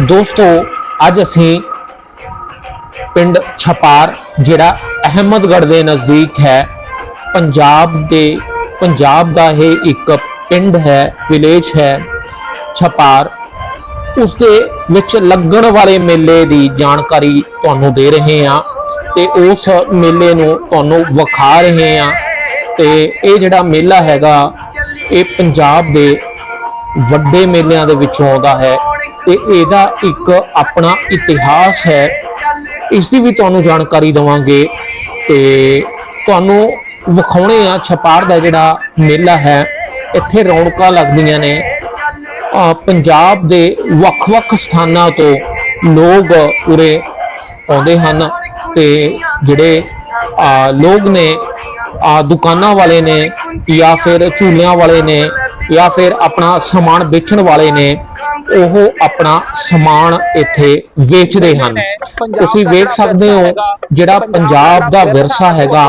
ਦੋਸਤੋ, ਅੱਜ ਅਸੀਂ ਪਿੰਡ ਛਪਾਰ, ਜਿਹੜਾ ਅਹਿਮਦਗੜ੍ਹ ਦੇ ਨਜ਼ਦੀਕ ਹੈ, ਪੰਜਾਬ ਦੇ, ਪੰਜਾਬ ਦਾ ਇਹ ਇੱਕ ਪਿੰਡ ਹੈ ਵਿਲੇਜ ਹੈ, ਛਪਾਰ। ਉਸ ਦੇ ਵਿੱਚ ਲੱਗਣ ਵਾਲੇ ਮੇਲੇ ਦੀ ਜਾਣਕਾਰੀ ਤੁਹਾਨੂੰ ਦੇ ਰਹੇ ਹਾਂ ਤੇ ਉਸ ਮੇਲੇ ਨੂੰ ਤੁਹਾਨੂੰ ਵਿਖਾ ਰਹੇ ਹਾਂ ਤੇ ਇਹ ਜਿਹੜਾ ਮੇਲਾ ਹੈਗਾ, ਇਹ ਪੰਜਾਬ ਦੇ ਵੱਡੇ ਮੇਲਿਆਂ ਦੇ ਵਿੱਚੋਂ ਆਉਂਦਾ ਹੈ ਤੇ ਇਹਦਾ ਇੱਕ ਆਪਣਾ ਇਤਿਹਾਸ ਹੈ। ਇਸ ਦੀ ਵੀ ਤੁਹਾਨੂੰ ਜਾਣਕਾਰੀ ਦਵਾਂਗੇ ਤੇ ਤੁਹਾਨੂੰ ਵਿਖਾਉਣੇ ਆ ਛਪਾਰ ਦਾ ਜਿਹੜਾ ਮੇਲਾ ਹੈ, ਇੱਥੇ ਰੌਣਕਾਂ ਲੱਗਦੀਆਂ ਨੇ। ਪੰਜਾਬ ਦੇ ਵੱਖ-ਵੱਖ ਸਥਾਨਾਂ ਤੋਂ ਲੋਕ ਉਰੇ ਆਉਂਦੇ ਹਨ ਤੇ ਜਿਹੜੇ ਲੋਕ ਨੇ ਦੁਕਾਨਾਂ ਵਾਲੇ ਨੇ ਜਾਂ ਫਿਰ ਝੂਲਿਆਂ ਵਾਲੇ ਨੇ ਜਾਂ ਫਿਰ ਆਪਣਾ ਸਮਾਨ ਵੇਚਣ ਵਾਲੇ ਨੇ ਉਹ ਆਪਣਾ ਸਮਾਨ ਇੱਥੇ ਵੇਚਦੇ ਹਨ। ਤੁਸੀਂ ਵੇਖ ਸਕਦੇ ਹੋ ਜਿਹੜਾ ਪੰਜਾਬ ਦਾ ਵਿਰਸਾ ਹੈਗਾ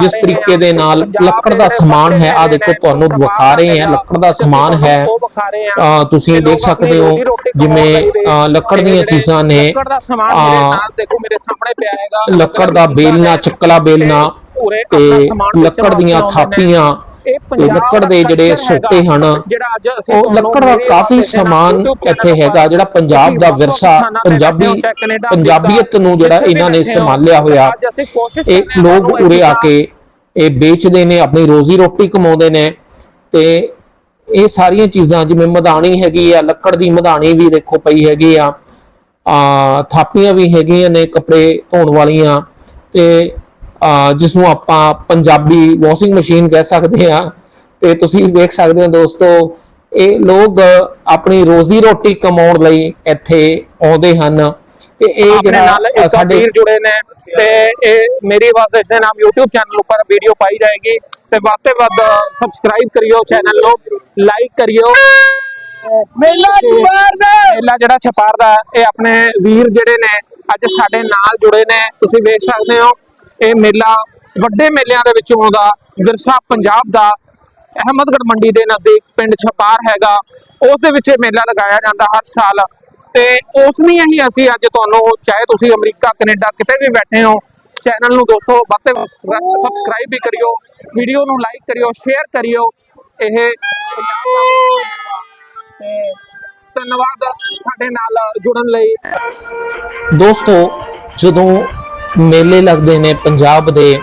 ਜਿਸ ਤਰੀਕੇ ਦੇ ਨਾਲ ਲੱਕੜ ਦਾ ਸਮਾਨ ਹੈ ਆ ਦੇਖੋ ਤੁਹਾਨੂੰ ਵਿਖਾ ਰਹੇ ਹਾਂ ਲੱਕੜ ਦਾ ਸਮਾਨ ਹੈ। ਤੁਸੀਂ ਦੇਖ ਸਕਦੇ ਹੋ ਜਿਵੇਂ ਲੱਕੜ ਦੀਆਂ ਚੀਜ਼ਾਂ ਨੇ ਲੱਕੜ ਦਾ ਸਮਾਨ ਮੇਰੇ ਅਹ ਨਾਲ ਦੇਖੋ ਮੇਰੇ ਸਾਹਮਣੇ ਪਿਆ ਹੈਗਾ। ਲੱਕੜ ਦਾ ਬੇਲਣਾ ਚੱਕਲਾ ਬੇਲਣਾ ਤੇ ਲੱਕੜ ਦੀਆਂ। ਥਾਪੀਆਂ ਇਹ ਲੱਕੜ ਦੇ ਜਿਹੜੇ ਸੋਟੇ ਹਨ ਉਹ ਲੱਕੜ ਦਾ ਕਾਫੀ ਸਮਾਨ ਇੱਥੇ ਹੈਗਾ ਜਿਹੜਾ ਪੰਜਾਬ ਦਾ ਵਿਰਸਾ ਪੰਜਾਬੀ ਪੰਜਾਬੀਅਤ ਨੂੰ ਜਿਹੜਾ ਇਹਨਾਂ ਨੇ ਸੰਭਾਲਿਆ ਹੋਇਆ। ਇਹ ਲੋਕ ਉਰੇ ਆ ਕੇ ਇਹ ਵੇਚਦੇ ਨੇ ਆਪਣੀ ਰੋਜ਼ੀ ਰੋਟੀ ਕਮਾਉਂਦੇ ਨੇ ਤੇ ਇਹ ਸਾਰੀਆਂ ਚੀਜ਼ਾਂ ਜਿਵੇਂ ਮਧਾਣੀ ਹੈਗੀ ਆ ਲੱਕੜ ਦੀ ਮਧਾਣੀ ਵੀ ਦੇਖੋ ਪਈ ਹੈਗੀ ਆ ਆ ਥਾਪੀਆਂ ਵੀ ਹੈਗੀਆਂ ਨੇ ਕੱਪੜੇ ਧੋਣ ਵਾਲੀਆਂ ਤੇ ਜਿਸ ਨੂੰ ਆਪਾਂ ਪੰਜਾਬੀ ਵਾਸ਼ਿੰਗ ਮਸ਼ੀਨ ਕਹਿ ਸਕਦੇ ਆ ਤੇ ਤੁਸੀਂ ਵੇਖ ਸਕਦੇ ਹੋ ਦੋਸਤੋ ਇਹ ਲੋਕ ਆਪਣੀ ਰੋਜ਼ੀ ਰੋਟੀ ਕਮਾਉਣ ਲਈ ਇੱਥੇ ਆਉਂਦੇ ਹਨ। ਤੇ ਇਹ ਜਿਹੜਾ ਨਾਲ ਅ, ਇੱਕ ਸਾਡੇ ਵੀਰ ਜੁੜੇ ਨੇ ਤੇ ਇਹ ਮੇਰੀ ਆਵਾਜ਼ ਇਸ ਨਾਮ YouTube ਚੈਨਲ ਉੱਪਰ ਵੀਡੀਓ ਪਾਈ ਜਾਏਗੀ। ਤੇ ਵੱਧ ਤੋਂ ਵੱਧ ਸਬਸਕ੍ਰਾਈਬ ਕਰਿਓ ਚੈਨਲ ਨੂੰ ਲਾਈਕ ਕਰਿਓ। ਮੇਲਾ ਛਪਾਰ ਦਾ। ਮੇਲਾ ਜਿਹੜਾ ਛਪਾਰ ਦਾ ਇਹ ਆਪਣੇ ਵੀਰ ਜਿਹੜੇ ਨੇ ਅੱਜ ਸਾਡੇ ਨਾਲ ਜੁੜੇ ਨੇ। ਤੁਸੀਂ ਵੇਖ ਸਕਦੇ ਹੋ ਇਹ ਮੇਲਾ ਵੱਡੇ ਮੇਲਿਆਂ ਦੇ ਵਿੱਚੋਂ ਆਉਂਦਾ ਵਿਰਸਾ ਪੰਜਾਬ ਦਾ ਅਹਿਮਦਗੜ੍ਹ ਮੰਡੀ ਦੇ ਨਜ਼ਦੀਕ ਪਿੰਡ ਛਪਾਰ ਹੈਗਾ। ਉਸ ਦੇ ਵਿੱਚ ਇਹ ਮੇਲਾ ਲਗਾਇਆ ਜਾਂਦਾ ਹਰ ਸਾਲ। ਤੇ ਉਸ ਨਹੀਂ ਹੀ ਅਸੀਂ ਅੱਜ ਤੁਹਾਨੂੰ, ਚਾਹੇ ਤੁਸੀਂ ਅਮਰੀਕਾ, ਕੈਨੇਡਾ ਕਿਤੇ ਵੀ ਬੈਠੇ ਹੋ, ਚੈਨਲ ਨੂੰ ਦੋਸਤੋ, ਵੱਧ ਤੋਂ ਸਬਸਕ੍ਰਾਈਬ ਵੀ ਕਰਿਓ, ਵੀਡੀਓ ਨੂੰ ਲਾਈਕ ਕਰਿਓ, ਸ਼ੇਅਰ ਕਰਿਓ। ਇਹ ਤੇ ਧੰਨਵਾਦ ਸਾਡੇ ਨਾਲ ਜੁੜਨ ਲਈ। ਦੋਸਤੋ, ਜਦੋਂ ਮੇਲੇ ਲੱਗਦੇ ਨੇ ਪੰਜਾਬ ਦੇ,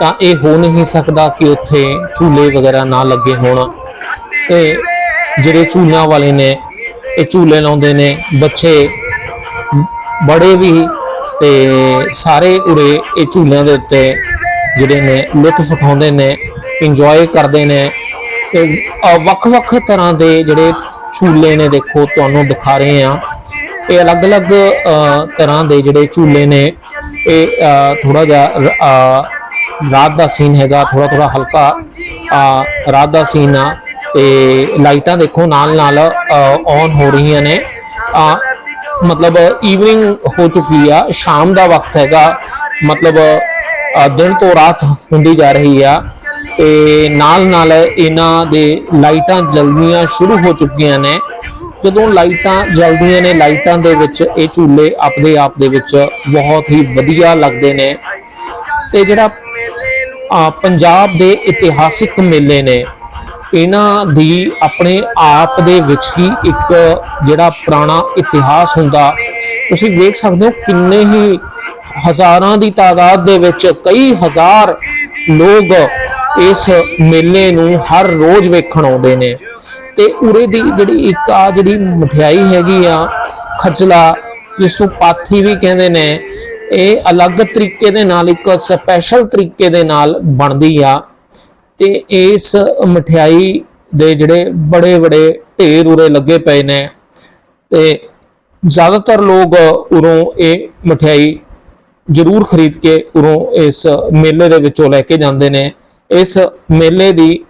ਤਾਂ ਇਹ ਹੋ ਨਹੀਂ ਸਕਦਾ ਕਿ ਉੱਥੇ ਝੂਲੇ ਵਗੈਰਾ ਨਾ ਲੱਗੇ ਹੋਣ। ਤੇ ਜਿਹੜੇ ਝੂਲਿਆਂ ਵਾਲੇ ਨੇ, ਇਹ ਝੂਲੇ ਲਾਉਂਦੇ ਨੇ, ਬੱਚੇ ਬੜੇ ਵੀ ਤੇ ਸਾਰੇ ਉਰੇ ਇਹ ਝੂਲਿਆਂ ਦੇ ਉੱਤੇ ਜਿਹੜੇ ਨੇ ਲੁਤਫ ਉਠਾਉਂਦੇ ਨੇ ਇੰਜੋਏ ਕਰਦੇ ਨੇ। ਤੇ ਵੱਖ-ਵੱਖ ਤਰ੍ਹਾਂ ਦੇ ਜਿਹੜੇ ਝੂਲੇ ਨੇ, ਦੇਖੋ, ਤੁਹਾਨੂੰ ਦਿਖਾ ਰਹੇ ਆ ਇਹ ਅਲੱਗ-ਅਲੱਗ ਤਰ੍ਹਾਂ ਦੇ ਜਿਹੜੇ ਝੂਲੇ ਨੇ ਇਹ ਥੋੜਾ ਜਿਹਾ ਰਾਤ ਦਾ ਸੀਨ ਹੈਗਾ ਥੋੜਾ ਥੋੜਾ ਹਲਕਾ ਰਾਤ ਦਾ ਸੀਨ ਆ। ਤੇ ਲਾਈਟਾਂ ਦੇਖੋ, ਨਾਲ ਨਾਲ ਔਨ ਹੋ ਰਹੀਆਂ ਨੇ। ਮਤਲਬ ਈਵਨਿੰਗ ਹੋ ਚੁੱਕੀ ਆ, ਸ਼ਾਮ ਦਾ ਵਕਤ ਹੈਗਾ। ਮਤਲਬ ਦਿਨ ਤੋਂ ਰਾਤ ਹੁੰਦੀ ਜਾ ਰਹੀ ਆ। ਤੇ ਨਾਲ ਨਾਲ ਇਹਨਾਂ ਦੇ ਲਾਈਟਾਂ ਜਲਦੀਆਂ ਸ਼ੁਰੂ ਹੋ ਚੁੱਕੀਆਂ ਨੇ। ਜਦੋਂ ਲਾਈਟਾਂ ਜਲਦੀਆਂ ਨੇ, ਲਾਈਟਾਂ ਦੇ ਵਿੱਚ ਇਹ ਝੂਲੇ ਆਪਦੇ ਆਪ ਦੇ ਵਿੱਚ ਬਹੁਤ ਹੀ ਵਧੀਆ ਲੱਗਦੇ ਨੇ। ਤੇ ਜਿਹੜਾ ਪੰਜਾਬ ਦੇ ਇਤਿਹਾਸਿਕ ਮੇਲੇ ਨੇ, ਇਹਨਾਂ ਦੀ ਆਪਣੇ ਆਪ ਦੇ ਵਿੱਚ ਹੀ ਇੱਕ ਜਿਹੜਾ ਪੁਰਾਣਾ ਇਤਿਹਾਸ ਹੁੰਦਾ। ਤੁਸੀਂ ਵੇਖ ਸਕਦੇ ਹੋ ਕਿੰਨੇ ਹੀ ਹਜ਼ਾਰਾਂ ਦੀ ਤਾਦਾਦ ਦੇ ਵਿੱਚ ਕਈ ਹਜ਼ਾਰ ਲੋਕ ਇਸ ਮੇਲੇ ਨੂੰ ਹਰ ਰੋਜ਼ ਵੇਖਣ ਆਉਂਦੇ ਨੇ। ਤੇ ਉਰੇ ਦੀ ਜਿਹੜੀ ਇੱਕ ਆ ਜਿਹੜੀ ਮਠਿਆਈ ਹੈਗੀ ਆ, ਖਜਲਾ ਜਿਸ ਨੂੰ ਪਾਥੀ ਵੀ ਕਹਿੰਦੇ ਨੇ, ਇਹ ਅਲੱਗ ਤਰੀਕੇ ਦੇ ਨਾਲ, ਇੱਕ ਸਪੈਸ਼ਲ ਤਰੀਕੇ ਦੇ ਨਾਲ ਬਣਦੀ ਆ ਤੇ ਇਸ ਮਠਿਆਈ ਦੇ ਜਿਹੜੇ ਬੜੇ ਬੜੇ ਢੇਰ ਉਰੇ ਲੱਗੇ ਪਏ ਨੇ ਤੇ ਜ਼ਿਆਦਾਤਰ ਲੋਕ ਉਰੋਂ ਇਹ ਮਠਿਆਈ ਜ਼ਰੂਰ ਖਰੀਦ ਕੇ ਉਰੋਂ ਇਸ ਮੇਲੇ ਦੇ ਵਿੱਚੋਂ ਲੈ ਕੇ ਜਾਂਦੇ ਨੇ। ਇਸ ਮੇਲੇ ਦੀ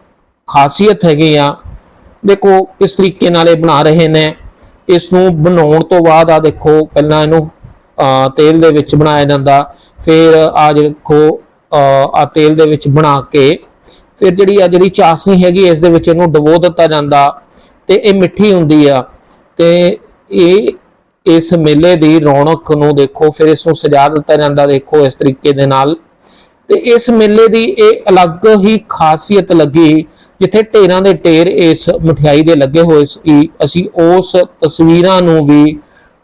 ਖਾਸੀਅਤ ਹੈਗੀ ਆ ਦੇਖੋ ਕਿਸ ਤਰੀਕੇ ਨਾਲ ਇਹ ਬਣਾ ਰਹੇ ਨੇ। ਇਸ ਨੂੰ ਬਣਾਉਣ ਤੋਂ ਬਾਅਦ ਆ ਦੇਖੋ, ਪਹਿਲਾਂ ਇਹਨੂੰ ਤੇਲ ਦੇ ਵਿੱਚ ਬਣਾਇਆ ਜਾਂਦਾ। ਫਿਰ ਆ ਦੇਖੋ ਆ ਤੇਲ ਦੇ ਵਿੱਚ ਬਣਾ ਕੇ, ਫਿਰ ਜਿਹੜੀ ਆ ਜਿਹੜੀ ਚਾਸਨੀ ਹੈਗੀ, ਇਸ ਦੇ ਵਿੱਚ ਇਹਨੂੰ ਡਬੋ ਦਿੱਤਾ ਜਾਂਦਾ। ਤੇ ਇਹ ਮਿੱਠੀ ਹੁੰਦੀ ਆ। ਤੇ ਇਹ, ਇਸ ਮੇਲੇ ਦੀ ਰੌਣਕ ਨੂੰ ਦੇਖੋ, ਫਿਰ ਇਸ ਨੂੰ ਸਜਾ ਦਿੱਤਾ ਜਾਂਦਾ ਦੇਖੋ, ਇਸ ਤਰੀਕੇ ਦੇ ਨਾਲ। ਤੇ ਇਸ ਮੇਲੇ ਦੀ ਇਹ ਅਲੱਗ ਹੀ ਖਾਸੀਅਤ ਲੱਗੀ ਜਿੱਥੇ ਢੇਰਾਂ ਦੇ ਢੇਰ ਇਸ ਮਠਿਆਈ ਦੇ ਲੱਗੇ ਹੋਏ ਸੀ, ਅਸੀਂ ਉਸ ਤਸਵੀਰਾਂ ਨੂੰ ਵੀ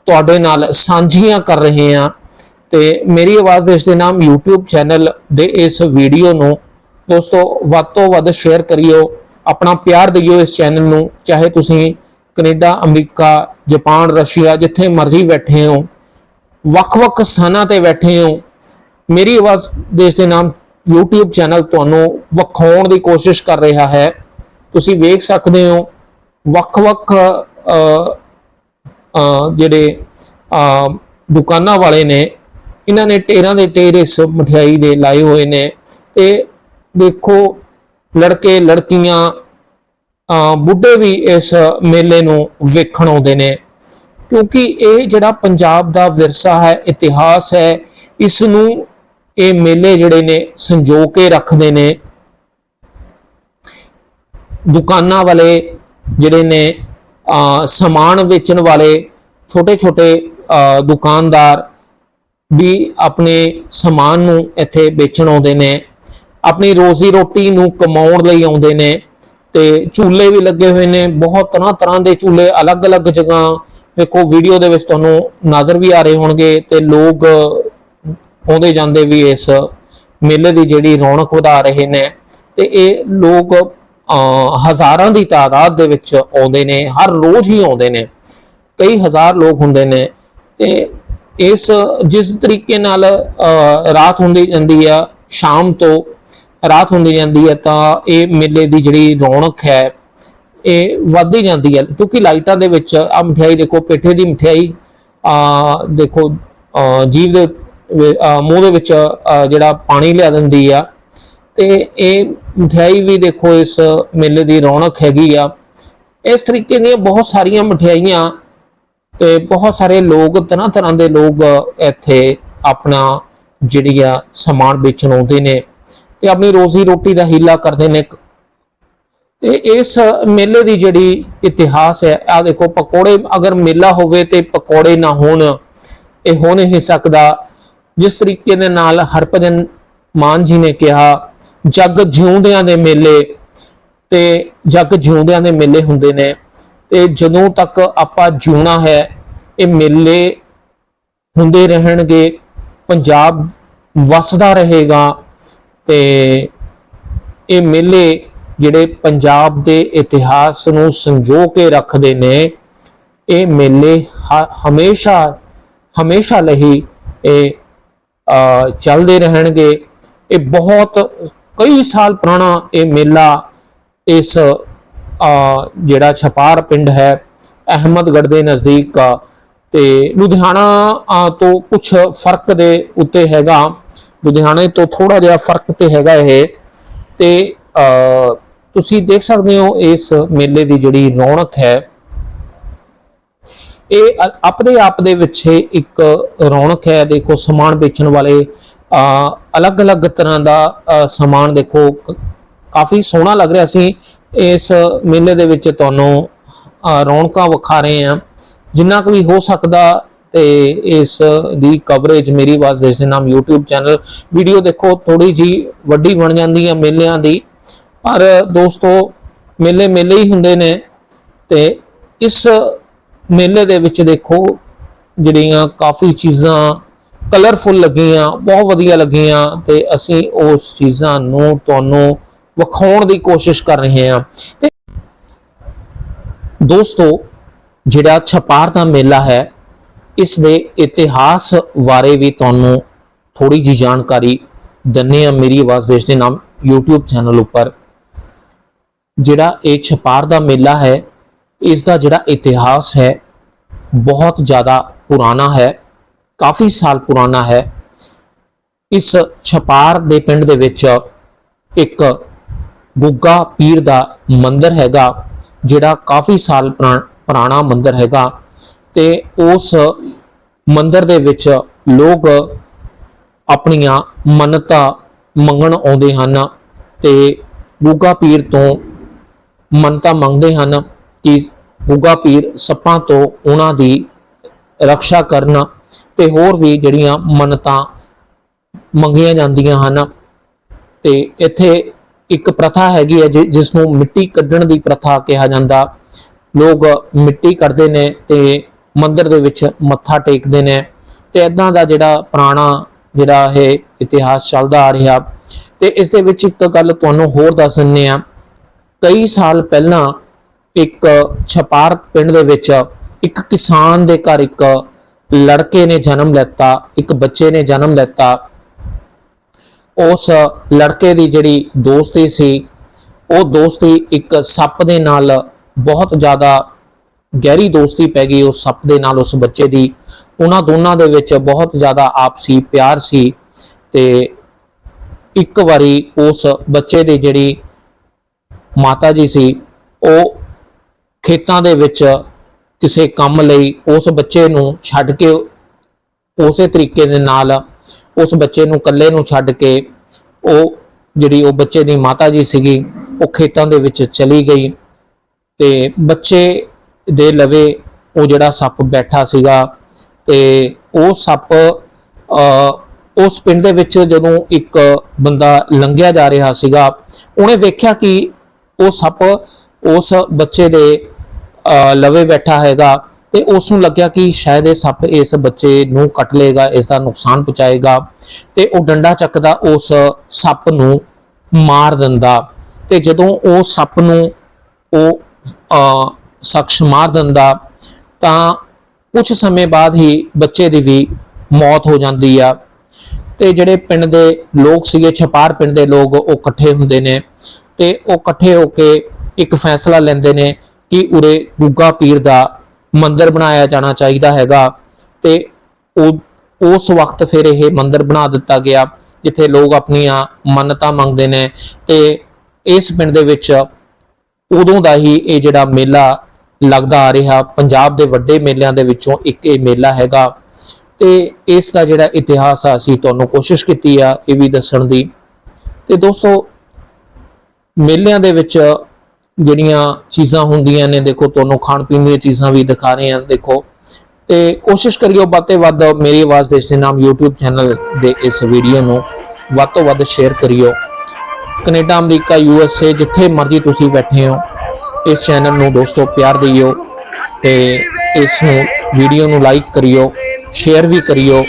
ਤੁਹਾਡੇ ਨਾਲ ਸਾਂਝੀਆਂ ਕਰ ਰਹੇ ਹਾਂ। ਤੇ ਮੇਰੀ ਆਵਾਜ਼ ਇਸ ਦੇ ਨਾਮ YouTube ਚੈਨਲ ਦੇ ਇਸ ਵੀਡੀਓ ਨੂੰ ਦੋਸਤੋ, ਵੱਧ ਤੋਂ ਵੱਧ ਸ਼ੇਅਰ ਕਰਿਓ। ਆਪਣਾ ਪਿਆਰ ਦਿਓ ਇਸ ਚੈਨਲ ਨੂੰ, ਚਾਹੇ ਤੁਸੀਂ ਕੈਨੇਡਾ, ਅਮਰੀਕਾ, ਜਾਪਾਨ, ਰਸ਼ੀਆ, ਜਿੱਥੇ ਮਰਜ਼ੀ ਬੈਠੇ ਹੋ, ਵੱਖ-ਵੱਖ ਸਥਾਨਾਂ ਤੇ ਬੈਠੇ ਹੋ। ਮੇਰੀ ਆਵਾਜ਼ ਦੇਸ਼ ਦੇ ਨਾਮ YouTube ਚੈਨਲ ਤੁਹਾਨੂੰ ਵਿਖਾਉਣ ਦੀ ਕੋਸ਼ਿਸ਼ ਕਰ ਰਿਹਾ ਹੈ। ਤੁਸੀਂ ਵੇਖ ਸਕਦੇ ਹੋ ਵੱਖ-ਵੱਖ ਜਿਹੜੇ ਦੁਕਾਨਾਂ ਵਾਲੇ ਨੇ, ਇਹਨਾਂ ਨੇ ਟੇਰਾਂ ਦੇ ਟੇਰ ਇਸ ਮਠਿਆਈ ਦੇ ਲਾਏ ਹੋਏ ਨੇ। ਤੇ ਦੇਖੋ, ਲੜਕੇ, ਲੜਕੀਆਂ ਬੁੱਢੇ ਵੀ ਇਸ ਮੇਲੇ ਨੂੰ ਵੇਖਣ ਆਉਂਦੇ ਨੇ। ਕਿਉਂਕਿ ਇਹ ਜਿਹੜਾ ਪੰਜਾਬ ਦਾ ਵਿਰਸਾ ਹੈ, ਇਤਿਹਾਸ ਹੈ, ਇਸ ਨੂੰ ਇਹ ਮੇਲੇ ਜਿਹੜੇ ਨੇ ਸੰਜੋ ਕੇ ਰੱਖਦੇ ਨੇ। ਦੁਕਾਨਾਂ ਵਾਲੇ ਜਿਹੜੇ ਨੇ ਸਮਾਨ ਵੇਚਣ ਵਾਲੇ ਛੋਟੇ ਛੋਟੇ ਦੁਕਾਨਦਾਰ ਵੀ ਆਪਣੇ ਸਮਾਨ ਨੂੰ ਇੱਥੇ ਵੇਚਣ ਆਉਂਦੇ ਨੇ। ਆਪਣੀ ਰੋਜ਼ੀ ਰੋਟੀ ਨੂੰ ਕਮਾਉਣ ਲਈ ਆਉਂਦੇ ਨੇ ਤੇ ਝੂਲੇ ਵੀ ਲੱਗੇ ਹੋਏ ਨੇ। ਬਹੁਤ ਤਰ੍ਹਾਂ ਤਰ੍ਹਾਂ ਦੇ ਝੂਲੇ, ਅਲੱਗ-ਅਲੱਗ ਜਗ੍ਹਾ। ਵੇਖੋ, ਵੀਡੀਓ ਦੇ ਵਿੱਚ ਤੁਹਾਨੂੰ ਨਜ਼ਰ ਵੀ ਆ ਰਹੇ ਹੋਣਗੇ ਤੇ ਲੋਕ ਆਉਂਦੇ ਜਾਂਦੇ ਵੀ ਇਸ ਮੇਲੇ ਦੀ ਜਿਹੜੀ ਰੌਣਕ ਵਧਾ ਰਹੇ ਨੇ ਤੇ ਇਹ ਲੋਕ ਹਜ਼ਾਰਾਂ ਦੀ ਤਾਦਾਦ ਦੇ ਵਿੱਚ ਆਉਂਦੇ ਨੇ, ਹਰ ਰੋਜ਼ ਹੀ ਆਉਂਦੇ ਨੇ। ਕਈ ਹਜ਼ਾਰ ਲੋਕ ਹੁੰਦੇ ਨੇ ਤੇ ਇਸ, ਜਿਸ ਤਰੀਕੇ ਨਾਲ ਰਾਤ ਹੁੰਦੀ ਜਾਂਦੀ ਆ, ਸ਼ਾਮ ਤੋਂ ਰਾਤ ਹੁੰਦੀ ਜਾਂਦੀ ਹੈ ਤਾਂ ਇਹ ਮੇਲੇ ਦੀ ਜਿਹੜੀ ਰੌਣਕ ਹੈ, ਇਹ ਵੱਧਦੀ ਜਾਂਦੀ ਹੈ ਕਿਉਂਕਿ ਲਾਈਟਾਂ ਦੇ ਵਿੱਚ ਆ ਮਠਿਆਈ ਦੇਖੋ, ਪੇਠੇ ਦੀ ਮਠਿਆਈ ਆ ਦੇਖੋ ਜੀਵ ਦੇ ਮੂੰਹ ਦੇ ਵਿੱਚ ਜਿਹੜਾ ਪਾਣੀ ਲਿਆ ਦਿੰਦੀ ਆ। ਤੇ ਇਹ ਮਠਿਆਈ ਵੀ ਦੇਖੋ, ਇਸ ਮੇਲੇ ਦੀ ਰੌਣਕ ਹੈਗੀ ਆ। ਇਸ ਤਰੀਕੇ ਦੀਆਂ ਬਹੁਤ ਸਾਰੀਆਂ ਮਠਿਆਈਆਂ ਤੇ ਬਹੁਤ ਸਾਰੇ ਲੋਕ ਤਰ੍ਹਾਂ ਤਰ੍ਹਾਂ ਦੇ ਲੋਕ ਇੱਥੇ ਆਪਣਾ ਜਿਹੜੀ ਆ ਸਮਾਨ ਵੇਚਣ ਆਉਂਦੇ ਨੇ ਤੇ ਆਪਣੀ ਰੋਜ਼ੀ ਰੋਟੀ ਦਾ ਹੀਲਾ ਕਰਦੇ ਨੇ। ਤੇ ਇਸ ਮੇਲੇ ਦੀ ਜਿਹੜੀ ਇਤਿਹਾਸ ਹੈ ਆ ਦੇਖੋ, ਪਕੌੜੇ ਅਗਰ ਮੇਲਾ ਹੋਵੇ ਤੇ ਪਕੌੜੇ ਨਾ ਹੋਣ, ਇਹ ਹੋ ਨਹੀਂ ਸਕਦਾ। ਜਿਸ ਤਰੀਕੇ ਦੇ ਨਾਲ ਹਰਭਜਨ ਮਾਨ ਜੀ ਨੇ ਕਿਹਾ, ਜਗ ਜਿਉਂਦਿਆਂ ਦੇ ਮੇਲੇ ਤੇ ਜਗ ਜਿਉਂਦਿਆਂ ਦੇ ਮੇਲੇ ਹੁੰਦੇ ਨੇ ਤੇ ਜਦੋਂ ਤੱਕ ਆਪਾਂ ਜਿਉਣਾ ਹੈ, ਇਹ ਮੇਲੇ ਹੁੰਦੇ ਰਹਿਣਗੇ, ਪੰਜਾਬ ਵਸਦਾ ਰਹੇਗਾ ਤੇ ਇਹ ਮੇਲੇ ਜਿਹੜੇ ਪੰਜਾਬ ਦੇ ਇਤਿਹਾਸ ਨੂੰ ਸੰਜੋ ਕੇ ਰੱਖਦੇ ਨੇ, ਇਹ ਮੇਲੇ ਹ- ਹਮੇਸ਼ਾ ਹਮੇਸ਼ਾ ਲਈ ਇਹ ਚੱਲਦੇ ਰਹਿਣਗੇ। ਇਹ ਬਹੁਤ ਕਈ ਸਾਲ ਪੁਰਾਣਾ ਇਹ ਮੇਲਾ ਇਸ ਜਿਹੜਾ ਛਪਾਰ ਪਿੰਡ ਹੈ, ਅਹਿਮਦਗੜ੍ਹ ਦੇ ਨਜ਼ਦੀਕ ਆ। ਤੇ ਲੁਧਿਆਣਾ ਤੋਂ ਕੁਝ ਫ਼ਰਕ ਦੇ ਉੱਤੇ ਹੈਗਾ। ਲੁਧਿਆਣੇ ਤੋਂ ਥੋੜਾ ਜਿਹਾ ਫ਼ਰਕ ਤੇ ਹੈਗਾ ਇਹ। ਤੇ ਤੁਸੀਂ ਦੇਖ ਸਕਦੇ ਹੋ ਇਸ ਮੇਲੇ ਦੀ ਜਿਹੜੀ ਰੌਣਕ ਹੈ। ਇਹ ਆਪਣੇ ਆਪ ਦੇ ਵਿੱਚ ਇੱਕ ਰੌਣਕ ਹੈ, ਦੇਖੋ ਸਮਾਨ ਵੇਚਣ ਵਾਲੇ ਅਲੱਗ-ਅਲੱਗ ਤਰ੍ਹਾਂ ਦਾ ਸਮਾਨ ਦੇਖੋ ਕਾਫੀ ਸੋਹਣਾ ਲੱਗ ਰਿਹਾ ਸੀ। ਇਸ ਮੇਲੇ ਦੇ ਵਿੱਚ ਤੁਹਾਨੂੰ ਰੌਣਕਾਂ ਵਿਖਾ ਰਹੇ ਹਾਂ। ਜਿੰਨਾ ਕੁ ਵੀ ਹੋ ਸਕਦਾ ਤੇ ਇਸ ਦੀ ਕਵਰੇਜ ਮੇਰੀ ਆਵਾਜ਼ ਦੇ ਦੇ ਨਾਮ YouTube ਚੈਨਲ ਵੀਡੀਓ ਦੇਖੋ ਥੋੜੀ ਜੀ ਵੱਡੀ ਬਣ ਜਾਂਦੀ ਹੈ ਮੇਲਿਆਂ ਦੀ। ਪਰ ਦੋਸਤੋ, ਮੇਲੇ ਮੇਲੇ ਹੀ ਹੁੰਦੇ ਨੇ ਤੇ ਇਸ ਮੇਲੇ ਦੇ ਵਿੱਚ ਦੇਖੋ, ਜਿਹੜੀਆਂ ਕਾਫੀ ਚੀਜ਼ਾਂ ਕਲਰਫੁਲ ਲੱਗੀਆਂ, ਬਹੁਤ ਵਧੀਆ ਲੱਗੀਆਂ ਤੇ ਅਸੀਂ ਉਸ ਚੀਜ਼ਾਂ ਨੂੰ ਤੁਹਾਨੂੰ ਵਿਖਾਉਣ ਦੀ ਕੋਸ਼ਿਸ਼ ਕਰ ਰਹੇ ਹਾਂ। ਤੇ ਦੋਸਤੋ, ਜਿਹੜਾ ਛਪਾਰ ਦਾ ਮੇਲਾ ਹੈ, ਇਸ ਦੇ ਇਤਿਹਾਸ ਬਾਰੇ ਵੀ ਤੁਹਾਨੂੰ ਥੋੜੀ ਜੀ ਜਾਣਕਾਰੀ ਦੰਨੇ ਆ ਮੇਰੀ ਆਵਾਜ਼ ਦੇਸ਼ ਦੇ ਨਾਮ YouTube ਚੈਨਲ ਉੱਪਰ। ਜਿਹੜਾ ਇਹ ਛਪਾਰ ਦਾ ਮੇਲਾ ਹੈ ਇਸ ਦਾ ਜਿਹੜਾ ਇਤਿਹਾਸ ਹੈ, ਬਹੁਤ ਜ਼ਿਆਦਾ ਪੁਰਾਣਾ ਹੈ, ਕਾਫੀ ਸਾਲ ਪੁਰਾਣਾ ਹੈ। ਇਸ ਛਪਾਰ ਦੇ ਪਿੰਡ ਦੇ ਵਿੱਚ ਇੱਕ ਬੁੱਗਾ ਪੀਰ ਦਾ ਮੰਦਿਰ ਹੈਗਾ, ਜਿਹੜਾ ਕਾਫੀ ਸਾਲ ਪੁਰਾ- ਪੁਰਾਣਾ ਮੰਦਿਰ ਹੈਗਾ ਤੇ ਉਸ ਮੰਦਿਰ ਦੇ ਵਿੱਚ ਲੋਕ ਆਪਣੀਆਂ ਮੰਨਤਾਂ ਮੰਗਣ ਆਉਂਦੇ ਹਨ ਤੇ ਬੁੱਗਾ ਪੀਰ ਤੋਂ ਮੰਨਤਾਂ ਮੰਗਦੇ ਹਨ। ਕਿ ਗੁੱਗਾ ਪੀਰ ਸੱਪਾਂ ਤੋਂ ਉਹਨਾਂ ਦੀ ਰੱਖਿਆ ਕਰਨ ਤੇ ਹੋਰ ਵੀ ਜਿਹੜੀਆਂ ਮੰਨਤਾਂ ਮੰਗੀਆਂ ਜਾਂਦੀਆਂ ਹਨ। ਤੇ ਇੱਥੇ ਇੱਕ ਪ੍ਰਥਾ ਹੈਗੀ ਹੈ, ਜਿ- ਜਿਸ ਨੂੰ ਮਿੱਟੀ ਕੱਢਣ ਦੀ ਪ੍ਰਥਾ ਕਿਹਾ ਜਾਂਦਾ। ਲੋਕ ਮਿੱਟੀ ਕੱਢਦੇ ਨੇ ਤੇ ਮੰਦਿਰ ਦੇ ਵਿੱਚ ਮੱਥਾ ਟੇਕਦੇ ਨੇ। ਤੇ ਇਦਾਂ ਦਾ ਜਿਹੜਾ ਪੁਰਾਣਾ, ਜਿਹੜਾ ਇਹ ਇਤਿਹਾਸ ਚੱਲਦਾ ਆ ਰਿਹਾ। ਤੇ ਇਸ ਦੇ ਵਿੱਚ ਇੱਕ ਗੱਲ ਤੁਹਾਨੂੰ ਹੋਰ ਦੱਸ ਦਿੰਨੇ ਆ ਕਈ ਸਾਲ ਪਹਿਲਾਂ ਇੱਕ ਛਪਾਰ ਪਿੰਡ ਦੇ ਵਿੱਚ ਇੱਕ ਕਿਸਾਨ ਦੇ ਘਰ ਇੱਕ ਲੜਕੇ ਨੇ ਜਨਮ ਲੈਤਾ, ਇੱਕ ਬੱਚੇ ਨੇ ਜਨਮ ਲੈਤਾ। ਉਸ ਲੜਕੇ ਦੀ ਜਿਹੜੀ ਦੋਸਤੀ ਸੀ, ਉਹ ਦੋਸਤੀ ਇੱਕ ਸੱਪ ਦੇ ਨਾਲ ਬਹੁਤ ਜ਼ਿਆਦਾ ਗਹਿਰੀ ਦੋਸਤੀ ਪੈ ਗਈ। ਉਸ ਸੱਪ ਦੇ ਨਾਲ ਉਸ ਬੱਚੇ ਦੀ, ਉਹਨਾਂ ਦੋਨਾਂ ਦੇ ਵਿੱਚ ਬਹੁਤ ਜ਼ਿਆਦਾ ਆਪਸੀ ਪਿਆਰ ਸੀ ਤੇ ਇੱਕ ਵਾਰੀ ਉਸ ਬੱਚੇ ਦੀ ਜਿਹੜੀ ਮਾਤਾ ਜੀ ਸੀ, ਉਹ ਖੇਤਾਂ ਦੇ ਵਿੱਚ ਕਿਸੇ ਕੰਮ ਲਈ ਉਸ ਬੱਚੇ ਨੂੰ ਛੱਡ ਕੇ ਉਸੇ ਤਰੀਕੇ ਦੇ ਨਾਲ ਉਸ ਬੱਚੇ ਨੂੰ ਇਕੱਲੇ ਨੂੰ ਛੱਡ ਕੇ ਉਹ ਜਿਹੜੀ ਉਹ ਬੱਚੇ ਦੀ ਮਾਤਾ ਜੀ ਸੀਗੀ, ਉਹ ਖੇਤਾਂ ਦੇ ਵਿੱਚ ਚਲੀ ਗਈ ਤੇ ਬੱਚੇ ਦੇ ਲਵੇ ਉਹ ਜਿਹੜਾ ਸੱਪ ਬੈਠਾ ਸੀਗਾ ਤੇ ਉਹ ਸੱਪ ਉਸ ਪਿੰਡ ਦੇ ਵਿੱਚ ਜਦੋਂ ਇੱਕ ਬੰਦਾ ਲੰਘਿਆ ਜਾ ਰਿਹਾ ਸੀਗਾ, ਉਹਨੇ ਵੇਖਿਆ ਕਿ ਉਹ ਸੱਪ ਉਸ ਬੱਚੇ ਦੇ ਲਵੇ ਬੈਠਾ ਹੈਗਾ ਤੇ ਉਸ ਨੂੰ ਲੱਗਿਆ ਕਿ ਸ਼ਾਇਦ ਇਹ ਸੱਪ ਇਸ ਬੱਚੇ ਨੂੰ ਕੱਟ ਲੇਗਾ ਇਸ ਦਾ ਨੁਕਸਾਨ ਪਹੁੰਚਾਏਗਾ ਤੇ ਉਹ ਡੰਡਾ ਚੱਕਦਾ ਉਸ ਸੱਪ ਨੂੰ ਮਾਰ ਦਿੰਦਾ ਤੇ ਜਦੋਂ ਉਹ ਸੱਪ ਨੂੰ ਉਹ ਸ਼ਖਸ ਮਾਰ ਦਿੰਦਾ ਤਾਂ ਕੁਝ ਸਮੇਂ ਬਾਅਦ ਹੀ ਬੱਚੇ ਦੀ ਵੀ ਮੌਤ ਹੋ ਜਾਂਦੀ ਆ ਤੇ ਜਿਹੜੇ ਪਿੰਡ ਦੇ ਲੋਕ ਸੀਗੇ, ਛਪਾਰ ਪਿੰਡ ਦੇ ਲੋਕ ਉਹ ਇਕੱਠੇ ਹੁੰਦੇ ਨੇ ਤੇ ਉਹ ਇਕੱਠੇ ਹੋ ਕੇ ਇੱਕ ਫੈਸਲਾ ਲੈਂਦੇ ਨੇ ਕਿ ਉਰੇ ਗੁੱਗਾ ਪੀਰ ਦਾ ਮੰਦਿਰ ਬਣਾਇਆ ਜਾਣਾ ਚਾਹੀਦਾ ਹੈਗਾ ਤੇ ਉਹ, ਉਸ ਵਕਤ ਫਿਰ ਇਹ ਮੰਦਿਰ ਬਣਾ ਦਿੱਤਾ ਗਿਆ, ਜਿੱਥੇ ਲੋਕ ਆਪਣੀਆਂ ਮੰਨਤਾਂ ਮੰਗਦੇ ਨੇ ਤੇ ਇਸ ਪਿੰਡ ਦੇ ਵਿੱਚ ਉਦੋਂ ਦਾ ਹੀ ਇਹ ਜਿਹੜਾ ਮੇਲਾ ਲੱਗਦਾ ਆ ਰਿਹਾ, ਪੰਜਾਬ ਦੇ ਵੱਡੇ ਮੇਲਿਆਂ ਦੇ ਵਿੱਚੋਂ ਇੱਕ ਇਹ ਮੇਲਾ ਹੈਗਾ ਤੇ ਇਸ ਦਾ ਜਿਹੜਾ ਇਤਿਹਾਸ ਆ, ਅਸੀਂ ਤੁਹਾਨੂੰ ਕੋਸ਼ਿਸ਼ ਕੀਤੀ ਆ ਇਹ ਵੀ ਦੱਸਣ ਦੀ। ਤੇ ਦੋਸਤੋ, ਮੇਲਿਆਂ ਦੇ ਵਿੱਚ ਜਿਹੜੀਆਂ ਚੀਜ਼ਾਂ ਹੁੰਦੀਆਂ ਨੇ, ਦੇਖੋ ਤੁਹਾਨੂੰ ਖਾਣ ਪੀਣ ਦੀਆਂ ਚੀਜ਼ਾਂ ਵੀ ਦਿਖਾ ਰਹੇ ਹਾਂ, ਦੇਖੋ। ਤੇ ਕੋਸ਼ਿਸ਼ ਕਰਿਓ ਵੱਧ ਤੋਂ ਵੱਧ ਮੇਰੀ ਆਵਾਜ਼ ਦੇਸ਼ ਦੇ ਨਾਮ YouTube ਚੈਨਲ ਦੇ ਇਸ ਵੀਡੀਓ ਨੂੰ ਵੱਧ ਤੋਂ ਵੱਧ ਸ਼ੇਅਰ ਕਰਿਓ। Canada, America U S A ਜਿੱਥੇ ਮਰਜ਼ੀ ਤੁਸੀਂ ਬੈਠੇ ਹੋ, ਇਸ ਚੈਨਲ ਨੂੰ ਦੋਸਤੋ ਪਿਆਰ ਦਿਓ ਤੇ ਇਸ ਨੂੰ ਵੀਡੀਓ ਨੂੰ ਲਾਈਕ ਕਰਿਓ ਸ਼ੇਅਰ ਵੀ ਕਰਿਓ।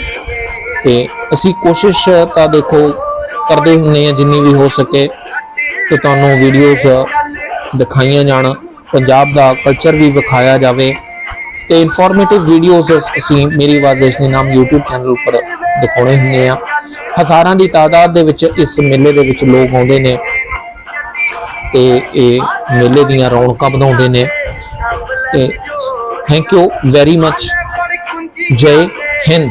ਤੇ ਅਸੀਂ ਕੋਸ਼ਿਸ਼ ਤਾਂ ਦੇਖੋ ਕਰਦੇ ਹੁੰਨੇ ਆ ਜਿੰਨੀ ਵੀ ਹੋ ਸਕੇ ਤੇ ਤੁਹਾਨੂੰ ਵੀਡੀਓਜ਼ ਦਿਖਾਈਆਂ ਜਾਣ, ਪੰਜਾਬ ਦਾ ਕਲਚਰ ਵੀ ਵਿਖਾਇਆ ਜਾਵੇ। ਤੇ ਇਨਫੋਰਮੇਟਿਵ ਵੀਡੀਓਜ਼ ਅਸੀਂ ਮੇਰੀ ਆਵਾਜ਼ ਦੇ ਨਾਮ YouTube ਚੈਨਲ ਉੱਪਰ ਦਿਖਾਉਣੇ ਹੁੰਦੇ ਆ। ਹਜ਼ਾਰਾਂ ਦੀ ਤਾਦਾਦ ਦੇ ਵਿੱਚ ਇਸ ਮੇਲੇ ਦੇ ਵਿੱਚ ਲੋਕ ਆਉਂਦੇ ਨੇ। ਤੇ ਇਹ ਮੇਲੇ ਦੀਆਂ ਰੌਣਕਾਂ ਵਧਾਉਂਦੇ ਨੇ। ਤੇ ਥੈਂਕ ਯੂ ਵੈਰੀ ਮੱਚ ਜੈ ਹਿੰਦ।